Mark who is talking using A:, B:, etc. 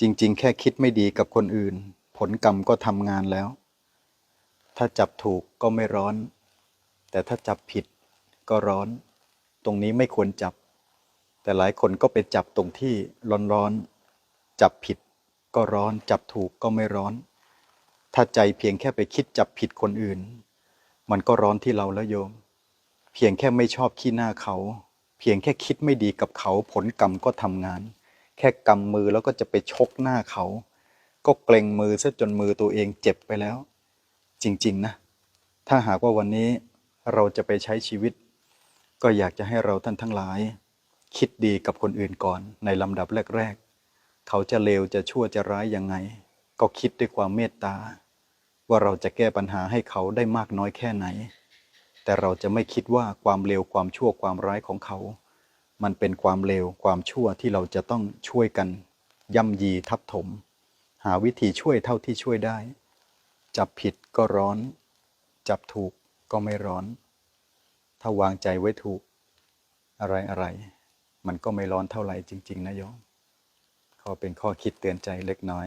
A: จริง ๆ แค่คิดไม่ดีกับคนอื่น ผลกรรมก็ทำงานแล้ว ถ้าจับถูกก็ไม่ร้อน แต่ถ้าจับผิดก็ร้อน ตรงนี้ไม่ควรจับ แต่หลายคนก็ไปจับตรงที่ร้อนๆจับผิดก็ร้อน จับถูกก็ไม่ร้อน ถ้าใจเพียงแค่ไปคิดจับผิดคนอื่น มันก็ร้อนที่เราแล้วโยม เพียงแค่ไม่ชอบขี้หน้าเขา เพียงแค่คิดไม่ดีกับเขาผลกรรมก็ทำงาน แค่กำมือแล้วก็จะไปชกหน้าเขา ก็เกรงมือซะจนมือตัวเองเจ็บไปแล้ว จริง ๆ นะ ถ้าหากว่าวันนี้เราจะไปใช้ชีวิต ก็อยากจะให้เราท่านทั้งหลาย คิดดีกับคนอื่นก่อนในลำดับแรก ๆ เขาจะเลวจะชั่วจะร้ายยังไง ก็คิดด้วยความเมตตา ว่าเราจะแก้ปัญหาให้เขาได้มากน้อยแค่ไหน แต่เราจะไม่คิดว่าความเลวความชั่วความร้ายของเขา มันเป็นความเลวความชั่วที่เราจะต้องช่วยกันย่ำยีทับถม หาวิธีช่วยเท่าที่ช่วยได้ จับผิดก็ร้อน จับถูกก็ไม่ร้อน ถ้าวางใจไว้ถูก อะไรอะไร มันก็ไม่ร้อนเท่าไหร่จริง ๆ นะโยมขอเป็นข้อคิดเตือนใจเล็กน้อย